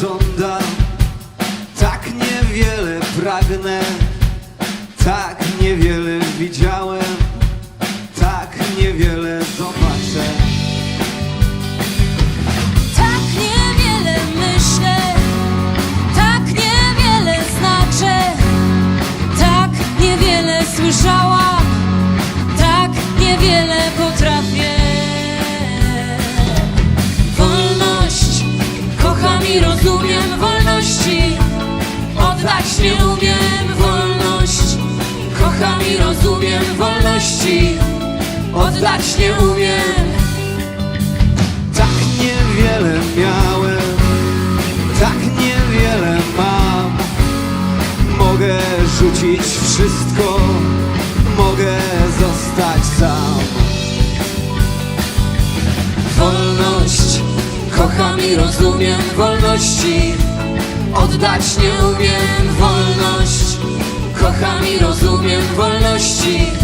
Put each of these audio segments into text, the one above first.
żądam, tak niewiele pragnę. Wolności Oddać nie umiem Tak niewiele miałem, tak niewiele mam. Mogę rzucić wszystko, mogę zostać sam. Wolność Kocham i rozumiem wolności Oddać nie umiem wolność Kocham i rozumiem wolności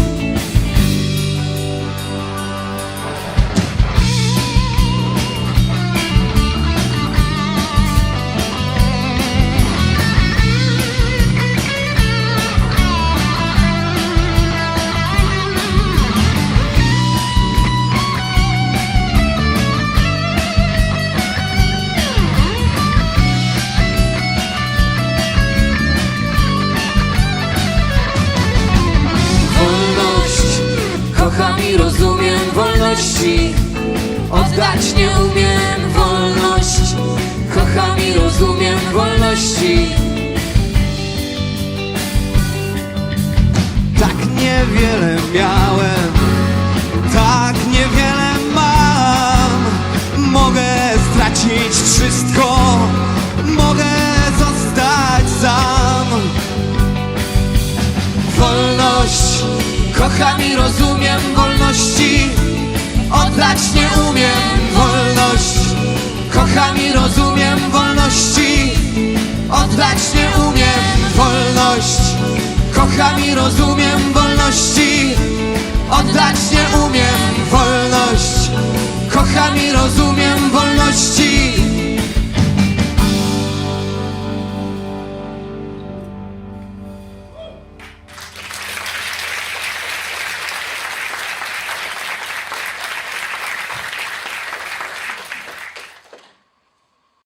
Kocham i rozumiem wolności Oddać nie umiem wolność Kocham i rozumiem wolności Tak niewiele miałem, tak niewiele mam. Mogę stracić wszystko, mogę zostać sam. Wolność Kocham i rozumiem Kocham i rozumiem wolności. Oddać nie umiem wolność. Kocham i rozumiem wolność